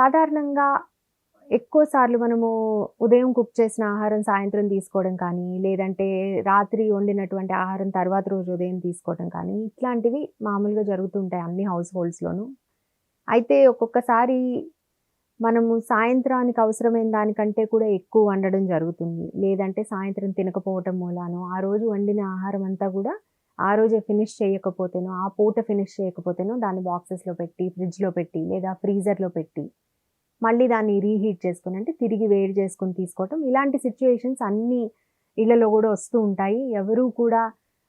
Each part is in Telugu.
సాధారణంగా ఎక్కువ సార్లు మనము ఉదయం కుక్ చేసిన ఆహారం సాయంత్రం తీసుకోవడం కానీ లేదంటే రాత్రి వండినటువంటి ఆహారం తర్వాత రోజు ఉదయం తీసుకోవడం కానీ ఇట్లాంటివి మామూలుగా జరుగుతుంటాయి అన్ని హౌస్ హోల్డ్స్లోనూ అయితే ఒక్కొక్కసారి మనము సాయంత్రానికి అవసరమైన దానికంటే కూడా ఎక్కువ వండడం జరుగుతుంది. లేదంటే సాయంత్రం తినకపోవటం మూలాను ఆ రోజు వండిన ఆహారం అంతా కూడా ఆ రోజే ఫినిష్ చేయకపోతేనో ఆ పూట ఫినిష్ చేయకపోతేనో దాన్ని బాక్సెస్లో పెట్టి ఫ్రిడ్జ్లో పెట్టి లేదా ఫ్రీజర్లో పెట్టి మళ్ళీ దాన్ని రీహీట్ చేసుకుని అంటే తిరిగి వేడి చేసుకుని తీసుకోవటం. ఇలాంటి సిచ్యువేషన్స్ అన్ని ఇళ్ళలో కూడా వస్తూ ఉంటాయి. ఎవరూ కూడా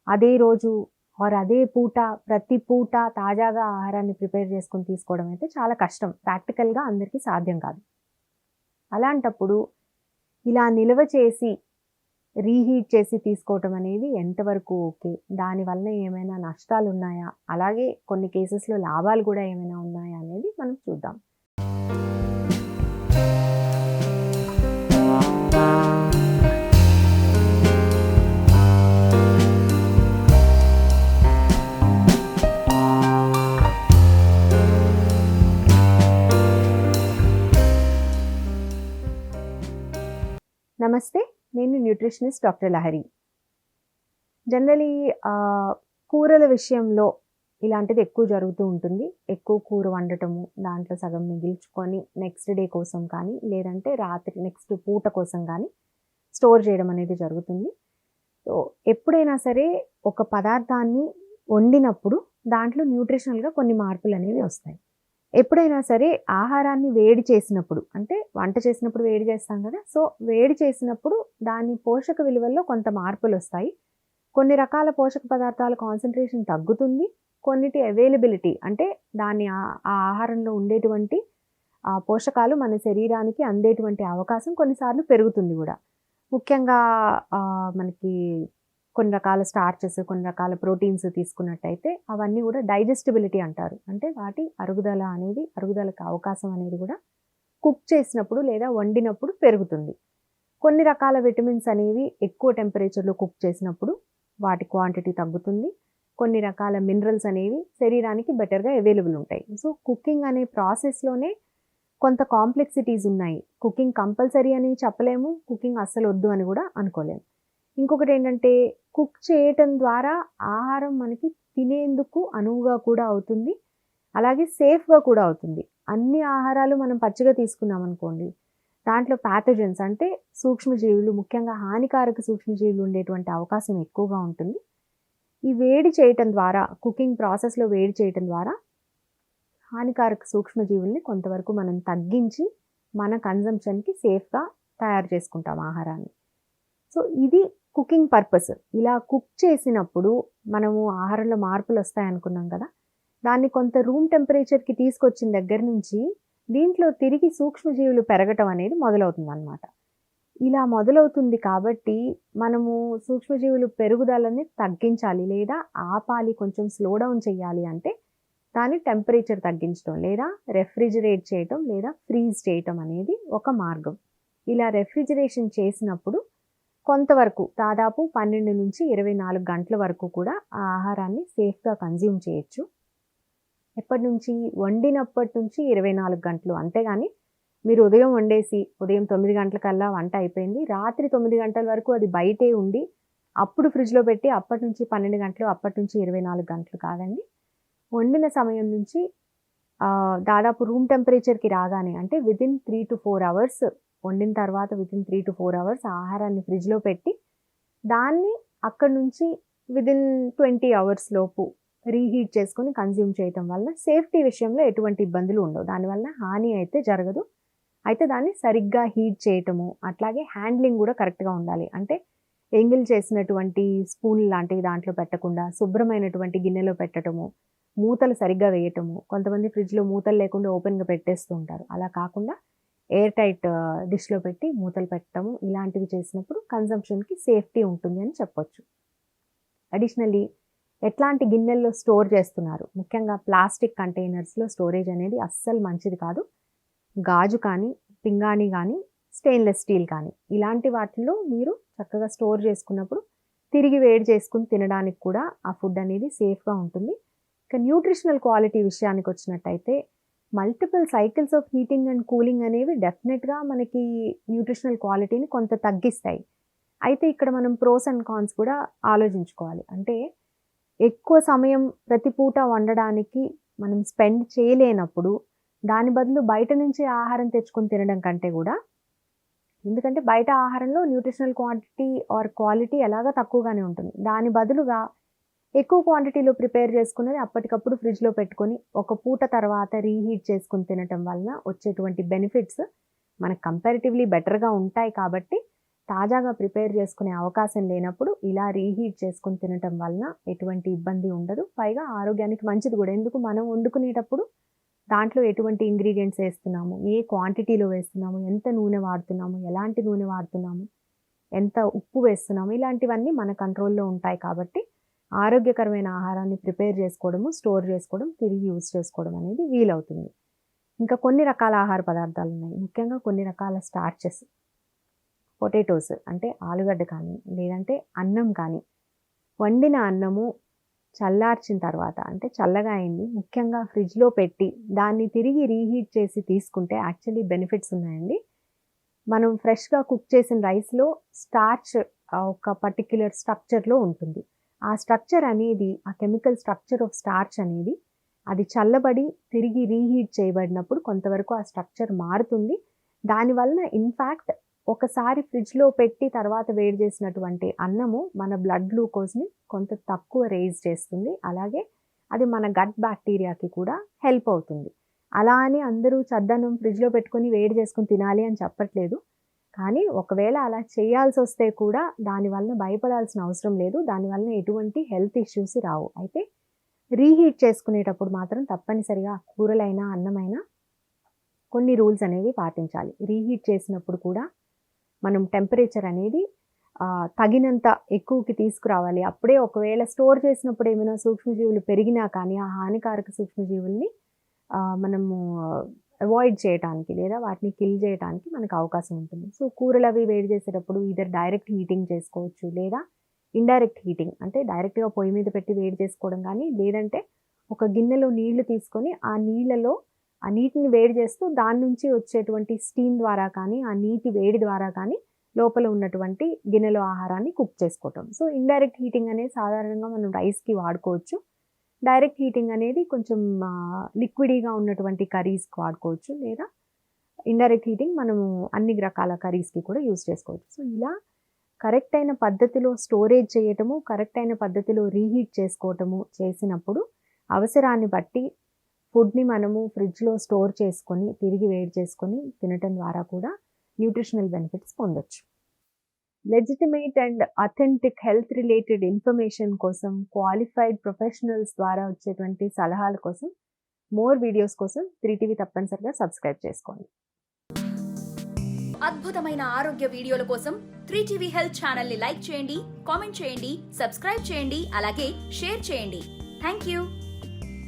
అదే రోజు ఆర్ అదే పూట ప్రతి పూట తాజాగా ఆహారాన్ని ప్రిపేర్ చేసుకుని తీసుకోవడం అయితే చాలా కష్టం. ప్రాక్టికల్గా అందరికీ సాధ్యం కాదు. అలాంటప్పుడు ఇలా నిల్వ చేసి రీహీట్ చేసి తీసుకోవటం అనేది ఎంతవరకు ఓకే? దానివల్ల ఏమైనా నష్టాలు ఉన్నాయా అలాగే కొన్ని కేసెస్లో లాభాలు కూడా ఏమైనా ఉన్నాయా అనేది మనం చూద్దాం. నేను న్యూట్రిషనిస్ట్ డాక్టర్ లహరి. జనరలీ కూరల విషయంలో ఇలాంటిది ఎక్కువ జరుగుతూ ఉంటుంది. ఎక్కువ కూర వండటము దాంట్లో సగం మిగిల్చుకొని నెక్స్ట్ డే కోసం కానీ లేదంటే రాత్రి నెక్స్ట్ పూట కోసం కానీ స్టోర్ చేయడం అనేది జరుగుతుంది. సో ఎప్పుడైనా సరే ఒక పదార్థాన్ని వండినప్పుడు దాంట్లో న్యూట్రిషనల్గా కొన్ని మార్పులు అనేవి వస్తాయి. ఎప్పుడైనా సరే ఆహారాన్ని వేడి చేసినప్పుడు అంటే వంట చేసినప్పుడు వేడి చేస్తాం కదా సో వేడి చేసినప్పుడు దాని పోషక విలువల్లో కొంత మార్పులు వస్తాయి. కొన్ని రకాల పోషక పదార్థాల కాన్సన్ట్రేషన్ తగ్గుతుంది. కొన్నిటి అవైలబిలిటీ అంటే దాని ఆ- ఆహారంలో ఉండేటువంటి ఆ పోషకాలు మన శరీరానికి అందేటువంటి అవకాశం కొన్నిసార్లు పెరుగుతుంది కూడా. ముఖ్యంగా మనకి కొన్ని రకాల స్టార్చెస్ కొన్ని రకాల ప్రోటీన్స్ తీసుకున్నట్టయితే అవన్నీ కూడా డైజెస్టిబిలిటీ అంటారు. అంటే వాటి అరుగుదల అనేది అరుగుదలకు అవకాశం అనేది కూడా కుక్ చేసినప్పుడు లేదా వండినప్పుడు పెరుగుతుంది. కొన్ని రకాల విటమిన్స్ అనేవి ఎక్కువ టెంపరేచర్లో కుక్ చేసినప్పుడు వాటి క్వాంటిటీ తగ్గుతుంది. కొన్ని రకాల మినరల్స్ అనేవి శరీరానికి బెటర్గా అవైలబుల్ ఉంటాయి. సో కుకింగ్ అనే ప్రాసెస్లోనే కొంత కాంప్లెక్సిటీస్ ఉన్నాయి. కుకింగ్ కంపల్సరీ అని చెప్పలేము కుకింగ్ అస్సలు వద్దు అని కూడా అనుకోలేము. ఇంకొకటి ఏంటంటే కుక్ చేయటం ద్వారా ఆహారం మనకి తినేందుకు అనువుగా కూడా అవుతుంది. అలాగే సేఫ్గా కూడా అవుతుంది. అన్ని ఆహారాలు మనం పచ్చిగా తీసుకున్నాం అనుకోండి దాంట్లో ప్యాథజన్స్ అంటే సూక్ష్మజీవులు ముఖ్యంగా హానికారక సూక్ష్మజీవులు ఉండేటువంటి అవకాశం ఎక్కువగా ఉంటుంది. ఈ వేడి చేయటం ద్వారా కుకింగ్ ప్రాసెస్లో వేడి చేయటం ద్వారా హానికారక సూక్ష్మజీవుల్ని కొంతవరకు మనం తగ్గించి మన కన్జంప్షన్కి సేఫ్గా తయారు చేసుకుంటాం ఆహారాన్ని. సో ఇది కుకింగ్ పర్పస్. ఇలా కుక్ చేసినప్పుడు మనము ఆహారంలో మార్పులు వస్తాయనుకున్నాం కదా. దాన్ని కొంత రూమ్ టెంపరేచర్కి తీసుకొచ్చిన దగ్గర నుంచి దీంట్లో తిరిగి సూక్ష్మజీవులు పెరగటం అనేది మొదలవుతుంది అనమాట ఇలా మొదలవుతుంది కాబట్టి మనము సూక్ష్మజీవులు పెరుగుదలని తగ్గించాలి లేదా ఆపాలి కొంచెం స్లో డౌన్ చేయాలి అంటే దాని టెంపరేచర్ తగ్గించడం లేదా రెఫ్రిజిరేట్ చేయటం లేదా ఫ్రీజ్ చేయటం అనేది ఒక మార్గం. ఇలా రెఫ్రిజిరేషన్ చేసినప్పుడు కొంతవరకు దాదాపు పన్నెండు నుంచి ఇరవై నాలుగు గంటల వరకు కూడా ఆ ఆహారాన్ని సేఫ్గా కన్జ్యూమ్ చేయొచ్చు. ఎప్పటి నుంచి? వండినప్పటి నుంచి ఇరవై నాలుగు గంటలు. అంతేగాని మీరు ఉదయం వండేసి ఉదయం తొమ్మిది గంటలకల్లా వంట అయిపోయింది. రాత్రి తొమ్మిది గంటల వరకు అది బయటే ఉండి అప్పుడు ఫ్రిడ్జ్లో పెట్టి అప్పటి నుంచి పన్నెండు గంటలు అప్పటి నుంచి ఇరవై నాలుగు గంటలు కాదండి. వండిన సమయం నుంచి దాదాపు రూమ్ టెంపరేచర్కి రాగానే అంటే within three to four hours వండిన తర్వాత within three to four hours ఆహారాన్ని ఫ్రిడ్జ్లో పెట్టి దాన్ని అక్కడి నుంచి విదిన్ ట్వంటీ అవర్స్ లోపు రీహీట్ చేసుకొని కన్జ్యూమ్ చేయటం వల్ల సేఫ్టీ విషయంలో ఎటువంటి ఇబ్బందులు ఉండవు. దానివల్ల హాని అయితే జరగదు. అయితే దాన్ని సరిగ్గా హీట్ చేయటము అట్లాగే హ్యాండ్లింగ్ కూడా కరెక్ట్గా ఉండాలి. అంటే ఎంగిల్ చేసినటువంటి స్పూన్ లాంటివి దాంట్లో పెట్టకుండా శుభ్రమైనటువంటి గిన్నెలో పెట్టడము మూతలు సరిగ్గా వేయటము కొంతమంది ఫ్రిడ్జ్లో మూతలు లేకుండా ఓపెన్గా పెట్టేస్తూ ఉంటారు. అలా కాకుండా ఎయిర్ టైట్ డిష్లో పెట్టి మూతలు పెట్టడము ఇలాంటివి చేసినప్పుడు కన్సంప్షన్కి సేఫ్టీ ఉంటుంది అని చెప్పొచ్చు. అడిషనల్లీ ఎట్లాంటి గిన్నెల్లో స్టోర్ చేస్తున్నారు? ముఖ్యంగా ప్లాస్టిక్ కంటైనర్స్లో స్టోరేజ్ అనేది అస్సలు మంచిది కాదు. గాజు కానీ పింగాణి కానీ స్టెయిన్లెస్ స్టీల్ కానీ. ఇలాంటి వాటిల్లో మీరు చక్కగా స్టోర్ చేసుకున్నప్పుడు తిరిగి వేడి చేసుకుని తినడానికి కూడా ఆ ఫుడ్ అనేది సేఫ్గా ఉంటుంది. ఇక న్యూట్రిషనల్ క్వాలిటీ విషయానికి వచ్చినట్టయితే multiple cycles of heating and cooling అనేవి డెఫినెట్గా మనకి న్యూట్రిషనల్ క్వాలిటీని కొంత తగ్గిస్తాయి. అయితే ఇక్కడ మనం ప్రోస్ అండ్ కాన్స్ కూడా ఆలోచించుకోవాలి. అంటే ఎక్కువ సమయం ప్రతి పూట వండడానికి మనం స్పెండ్ చేయలేనప్పుడు దాని బదులు బయట నుంచి ఆహారం తెచ్చుకొని తినడం కంటే కూడా ఎందుకంటే బయట ఆహారంలో న్యూట్రిషనల్ క్వాంటిటీ ఆర్ క్వాలిటీ ఎలాగ తక్కువగానే ఉంటుంది. దాని బదులుగా ఎక్కువ క్వాంటిటీలో ప్రిపేర్ చేసుకున్నది అప్పటికప్పుడు ఫ్రిడ్జ్లో పెట్టుకొని ఒక పూట తర్వాత రీహీట్ చేసుకుని తినటం వలన వచ్చేటువంటి బెనిఫిట్స్ మనకు కంపారిటివ్లీ బెటర్గా ఉంటాయి కాబట్టి తాజాగా ప్రిపేర్ చేసుకునే అవకాశం లేనప్పుడు ఇలా రీహీట్ చేసుకుని తినటం వలన ఎటువంటి ఇబ్బంది ఉండదు. పైగా ఆరోగ్యానికి మంచిది కూడా. ఎందుకు? మనం వండుకునేటప్పుడు దాంట్లో ఎటువంటి ఇంగ్రీడియంట్స్ వేస్తున్నాము? ఏ క్వాంటిటీలో వేస్తున్నాము? ఎంత నూనె వాడుతున్నాము? ఎలాంటి నూనె వాడుతున్నాము? ఎంత ఉప్పు వేస్తున్నాము? ఇలాంటివన్నీ మన కంట్రోల్లో ఉంటాయి కాబట్టి ఆరోగ్యకరమైన ఆహారాన్ని ప్రిపేర్ చేసుకోవడము స్టోర్ చేసుకోవడం తిరిగి యూజ్ చేసుకోవడం అనేది వీలవుతుంది. ఇంకా కొన్ని రకాల ఆహార పదార్థాలు ఉన్నాయి. ముఖ్యంగా కొన్ని రకాల స్టార్చెస్ పొటాటోస్ అంటే ఆలుగడ్డ కానీ లేదంటే అన్నం కానీ. వండిన అన్నము చల్లార్చిన తర్వాత అంటే చల్లగా అయింది ముఖ్యంగా ఫ్రిడ్జ్లో పెట్టి దాన్ని తిరిగి రీహీట్ చేసి తీసుకుంటే యాక్చువల్లీ బెనిఫిట్స్ ఉన్నాయండి. మనం ఫ్రెష్గా కుక్ చేసిన రైస్లో స్టార్చ్ ఒక పర్టిక్యులర్ స్ట్రక్చర్లో ఉంటుంది. ఆ స్ట్రక్చర్ అనేది ఆ కెమికల్ స్ట్రక్చర్ ఆఫ్ స్టార్చ్ అనేది అది చల్లబడి తిరిగి రీహీట్ చేయబడినప్పుడు కొంతవరకు ఆ స్ట్రక్చర్ మారుతుంది. దానివలన ఇన్ఫ్యాక్ట్ ఒకసారి ఫ్రిడ్జ్లో పెట్టి తర్వాత వేడి చేసినటువంటి అన్నము మన బ్లడ్ గ్లూకోజ్ని కొంత తక్కువ రేజ్ చేస్తుంది. అలాగే అది మన గట్ బ్యాక్టీరియాకి కూడా హెల్ప్ అవుతుంది. అలా అని అందరూ చద్దన్నం ఫ్రిడ్జ్లో పెట్టుకొని వేడి చేసుకుని తినాలి అని చెప్పట్లేదు. కానీ ఒకవేళ అలా చేయాల్సి వస్తే కూడా దానివల్ల భయపడాల్సిన అవసరం లేదు. దానివల్ల ఎటువంటి హెల్త్ ఇష్యూస్ రావు. అయితే రీహీట్ చేసుకునేటప్పుడు మాత్రం తప్పనిసరిగా కూరలైనా అన్నమైనా కొన్ని రూల్స్ అనేవి పాటించాలి. రీహీట్ చేసినప్పుడు కూడా మనం టెంపరేచర్ అనేది తగినంత ఎక్కువకి తీసుకురావాలి. అప్పుడే ఒకవేళ స్టోర్ చేసినప్పుడు ఏమైనా సూక్ష్మజీవులు పెరిగినా కానీ ఆ హానికారక సూక్ష్మజీవుల్ని మనము అవాయిడ్ చేయడానికి లేదా వాటిని కిల్ చేయడానికి మనకు అవకాశం ఉంటుంది. సో కూరలు అవి వేడి చేసేటప్పుడు ఇదర్ డైరెక్ట్ హీటింగ్ చేసుకోవచ్చు లేదా ఇండైరెక్ట్ హీటింగ్ అంటే డైరెక్ట్గా పొయ్యి మీద పెట్టి వేడి చేసుకోవడం కానీ లేదంటే ఒక గిన్నెలో నీళ్ళు తీసుకొని ఆ నీళ్ళలో ఆ నీటిని వేడి చేస్తూ దాని నుంచి వచ్చేటువంటి స్టీమ్ ద్వారా కానీ ఆ నీటి వేడి ద్వారా కానీ లోపల ఉన్నటువంటి గిన్నెలో ఆహారాన్ని కుక్ చేసుకోవటం. సో ఇండైరెక్ట్ హీటింగ్ అనేది సాధారణంగా మనం రైస్కి వాడుకోవచ్చు. డైరెక్ట్ హీటింగ్ అనేది కొంచెం లిక్విడీగా ఉన్నటువంటి కర్రీస్కి వాడుకోవచ్చు. లేదా ఇండైరెక్ట్ హీటింగ్ మనము అన్ని రకాల కర్రీస్కి కూడా యూజ్ చేసుకోవచ్చు. సో ఇలా కరెక్ట్ అయిన పద్ధతిలో స్టోరేజ్ చేయటము కరెక్ట్ అయిన పద్ధతిలో రీహీట్ చేసుకోవటము చేసినప్పుడు అవసరాన్ని బట్టి ఫుడ్ని మనము ఫ్రిడ్జ్లో స్టోర్ చేసుకొని తిరిగి వేడి చేసుకొని తినటం ద్వారా కూడా న్యూట్రిషనల్ బెనిఫిట్స్ పొందొచ్చు. Legitimate and authentic health related information కోసం క్వాలిఫైడ్ ప్రొఫెషనల్స్ ద్వారా వచ్చేటువంటి సలహాల కోసం మోర్ వీడియోస్ కోసం త్రీ టీవీ తప్పనిసరిగా సబ్స్క్రైబ్ చేసుకోండి. అద్భుతమైన ఆరోగ్య వీడియోల కోసం త్రీ టీవీ హెల్త్ ఛానల్ని లైక్ చేయండి కామెంట్ చేయండి సబ్స్క్రైబ్ చేయండి అలాగే షేర్ చేయండి. Thank you